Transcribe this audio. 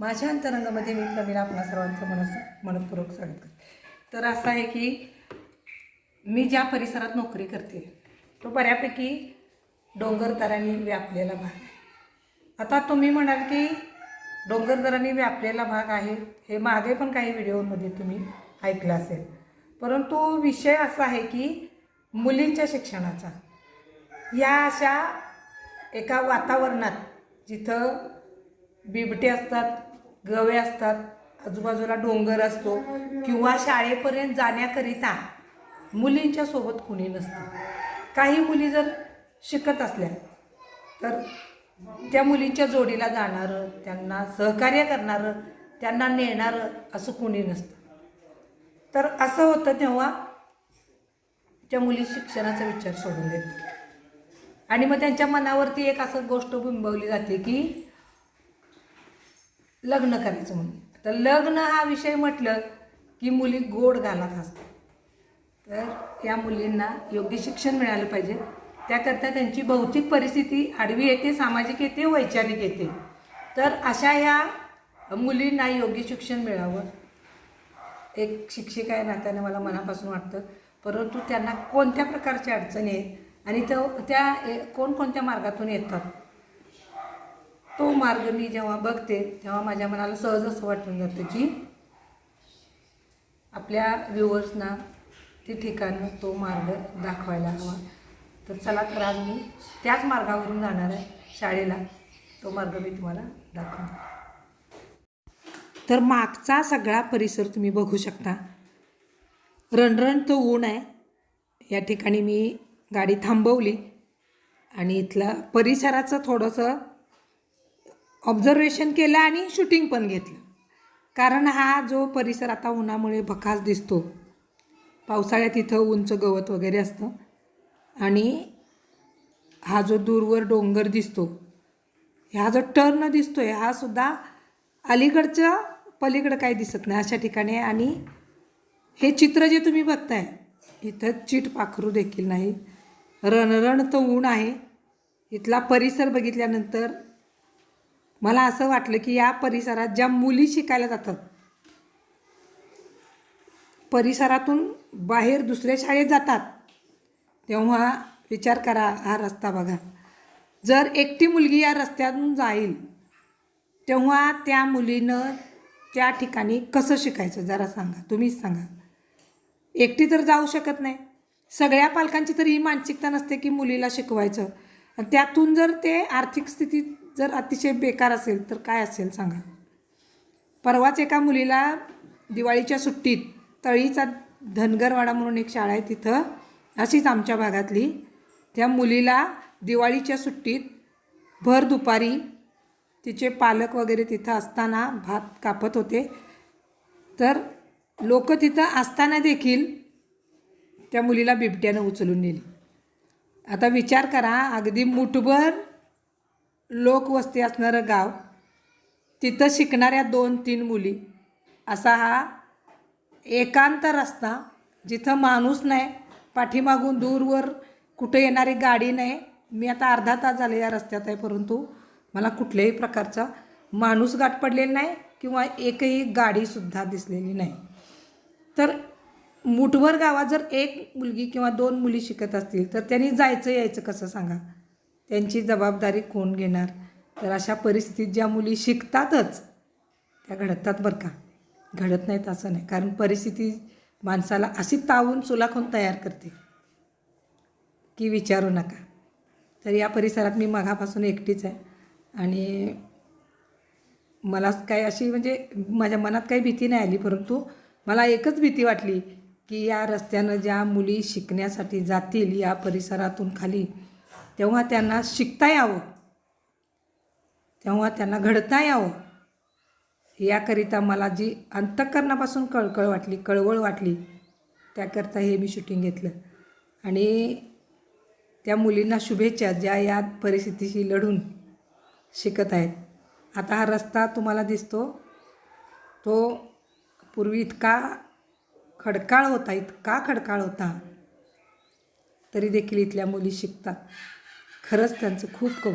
माझ्या अंतरंगामध्ये मी प्रवीण आपणा सर्वांचं मनस मनपूर्वक स्वागत करते. तर असं आहे की मी ज्या परिसरात नोकरी करते तो बऱ्यापैकी डोंगरदरांनी व्यापलेला भाग आहे. आता तुम्ही म्हणाल की डोंगरदरांनी व्यापलेला भाग आहे हे मागे पण काही व्हिडिओमध्ये तुम्ही ऐकलं असेल. परंतु विषय असा आहे की मुलींच्या शिक्षणाचा. या अशा एका वातावरणात जिथं बिबटे असतात गवे असतात आजूबाजूला डोंगर असतो किंवा शाळेपर्यंत जाण्याकरिता मुलींच्या सोबत कुणी नसतं. काही मुली जर शिकत असल्या तर त्या मुलींच्या जोडीला जाणारं त्यांना सहकार्य करणारं त्यांना नेणारं असं कुणी नसतं. तर असं होतं तेव्हा त्या मुली शिक्षणाचा विचार सोडून देतात. आणि मग त्यांच्या मनावरती एक असं गोष्ट बिंबवली जाते की लग्न करायचं म्हणून. तर लग्न हा विषय म्हटलं की मुली गोड घालत असतात. तर या मुलींना योग्य शिक्षण मिळालं पाहिजे. त्याकरता त्यांची भौतिक परिस्थिती आडवी येते सामाजिक येते वैचारिक येते. तर अशा या मुलींना योग्य शिक्षण मिळावं. एक शिक्षिका आहे नात्याने मला मनापासून वाटतं. परंतु त्यांना कोणत्या प्रकारच्या अडचणी आहेत आणि तो त्या ए- कोणकोणत्या मार्गातून येतात? तो मार्ग मी जेव्हा बघते तेव्हा माझ्या मनाला सहज असं वाटून जातं की आपल्या व्ह्युअर्सना ते ठिकाणं तो मार्ग दाखवायला हवा. तर चला तर आज मी त्याच मार्गावरून जाणार आहे शाळेला. तो मार्ग मी तुम्हाला दाखवणार तर मागचा सगळा परिसर तुम्ही बघू शकता. रणरण तो ऊन आहे. या ठिकाणी मी गाडी थांबवली आणि इथला परिसराचं थोडंसं ऑब्झर्वेशन केलं आणि शूटिंग पण घेतलं. कारण हा जो परिसर आता उन्हामुळे भकास दिसतो पावसाळ्यात इथं उंच गवत वगैरे असतं आणि हा जो दूरवर डोंगर दिसतो हा जो टर्न दिसतो आहे हा सुद्धा अलीकडच्या पलीकडं काही दिसत नाही अशा ठिकाणी आणि हे चित्र जे तुम्ही बघताय इथं चीट पाखरू देखील नाही. रणरण तर ऊन आहे. इथला परिसर बघितल्यानंतर मला असं वाटलं की या परिसरात ज्या मुली शिकायला जातात परिसरातून बाहेर दुसऱ्या शाळेत जातात तेव्हा विचार करा हा रस्ता बघा. जर एकटी मुलगी या रस्त्यातून जाईल तेव्हा त्या मुलीनं त्या ठिकाणी कसं शिकायचं जरा सांगा तुम्हीच सांगा. एकटी तर जाऊ शकत नाही. सगळ्या पालकांची तर ही मानसिकता नसते की मुलीला शिकवायचं. आणि त्यातून जर ते आर्थिक स्थितीत जर अतिशय बेकार असेल तर काय असेल सांगा. परवाच एका मुलीला दिवाळीच्या सुट्टीत तळीचा धनगरवाडा म्हणून एक शाळा आहे तिथं अशीच आमच्या भागातली त्या मुलीला दिवाळीच्या सुट्टीत भर दुपारी तिचे पालक वगैरे तिथं असताना भात कापत होते. तर लोक तिथं असताना देखील त्या मुलीला बिबट्यानं उचलून नेली. आता विचार करा अगदी मुठभर लोकवस्ती असणारं गाव तिथं शिकणाऱ्या दोन तीन मुली. असा हा एकांत रस्ता जिथं माणूस नाही पाठीमागून दूरवर कुठं येणारी गाडी नाही. मी आता अर्धा तास झाले या रस्त्यात आहे परंतु मला कुठल्याही प्रकारचा माणूस गाठ पडलेला नाही किंवा एकही गाडीसुद्धा दिसलेली नाही. तर मुठभर गावात जर एक मुलगी किंवा दोन मुली शिकत असतील तर त्यांनी जायचं यायचं कसं सांगा? त्यांची जबाबदारी कोण घेणार? तर अशा परिस्थितीत ज्या मुली शिकतातच त्या घडतात बरं का. घडत नाहीत असं नाही. कारण परिस्थिती माणसाला अशी तावून चुलाखून तयार करते की विचारू नका. तर या परिसरात मी मघापासून एकटीच आहे. आणि मला काही अशी म्हणजे माझ्या मनात काही भीती नाही आली परंतु मला एकच भीती वाटली की या रस्त्यानं ज्या मुली शिकण्यासाठी जातील या परिसरातून खाली तेव्हा त्यांना शिकता यावं. तेव्हा त्यांना घडता यावं. याकरिता मला जी अंतःकरणापासून कळकळ वाटली कळवळ वाटली त्याकरता हे मी शूटिंग घेतलं. आणि त्या मुलींना शुभेच्छा ज्या या परिस्थितीशी लढून शिकत आहेत. आता हा रस्ता तुम्हाला दिसतो. तो पूर्वी इतका खडकाळ होता इतका खडकाळ होता. तरी देखील इथल्या मुली शिकतात. खरंच त्यांचं खूप कौतुक